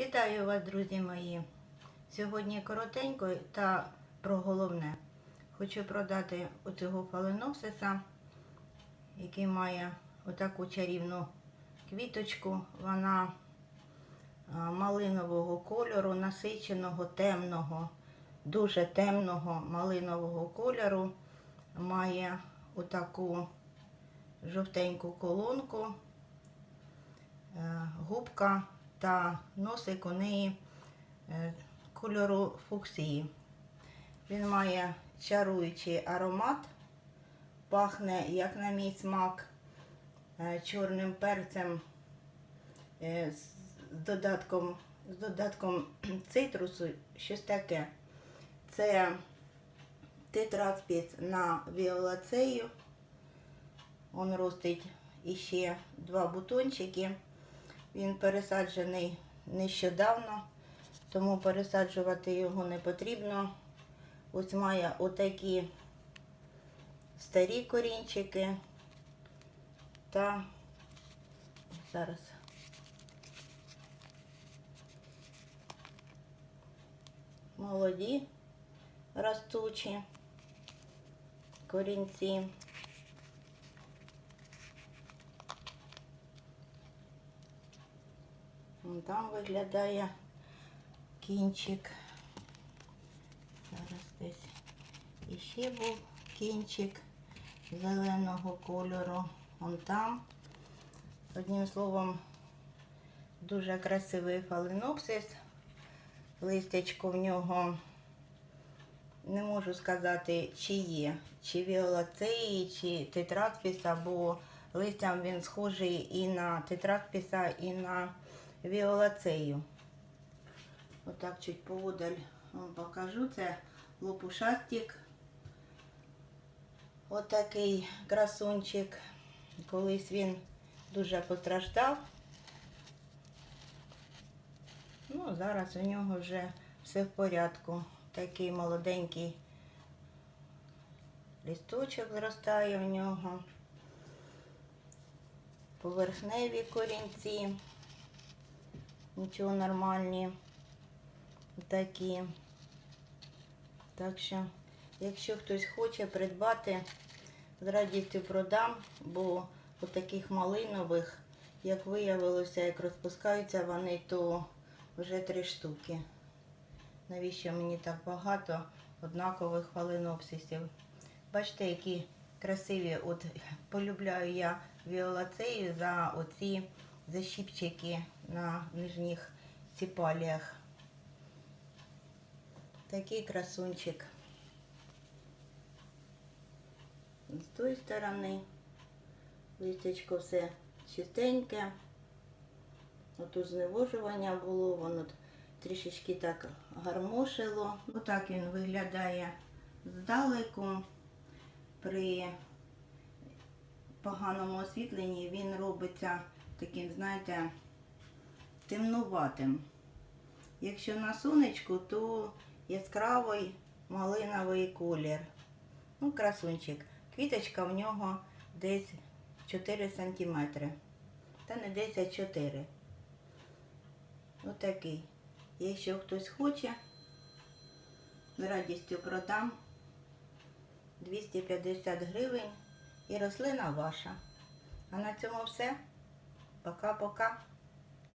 Вітаю вас, друзі мої. Сьогодні коротенько та про головне. Хочу продати оцього фаленопсиса, який має отаку чарівну квіточку. Вона малинового кольору, насиченого, темного, дуже темного малинового кольору. Має отаку жовтеньку колонку, е, губка та носик у неї е, кольору фуксії. Він має чаруючий аромат, пахне, як на мій смак, е, чорним перцем е, з додатком, з додатком цитрусу, щось таке. Це тетраспіс на віолацею. Он ростить іще два бутончики. Він пересаджений нещодавно, тому пересаджувати його не потрібно. Ось має отакі старі корінчики та зараз молоді ростучі корінці. Там виглядає кінчик. Зараз десь іще був кінчик зеленого кольору. Вон там. Одним словом, дуже красивий фаленопсис. Листячко в нього не можу сказати, чи є, чи віолацеї, чи тетраспіса, бо листям він схожий і на тетраспіса, і на віолацею. Отак чуть поодаль вам покажу. Це лопушастик. Отакий красунчик. Колись він дуже постраждав. Ну, зараз у нього вже все в порядку. Такий молоденький лісточок зростає в нього. Поверхневі корінці. Нічого нормальні. Такі. Так що, якщо хтось хоче придбати, з радістю продам, бо у таких малинових, як виявилося, як розпускаються вони, то вже три штуки. Навіщо мені так багато однакових фаленопсисів? Бачите, які красиві. От полюбляю я віолацею за оці защіпчики на нижніх ціпаліях. Такий красунчик. З тої сторони листячко все чистеньке. Отут зневожування було, воно трішечки так гармошило. Отак він виглядає здалеку. При поганому освітленні він робиться таким, знаєте, темнуватим. Якщо на сонечку, то яскравий малиновий колір. Ну, красунчик. Квіточка в нього десь 4 см. Та не десь, а 4. Отакий. Якщо хтось хоче, з радістю продам 250 гривень і рослина ваша. А на цьому все. Пока-пока.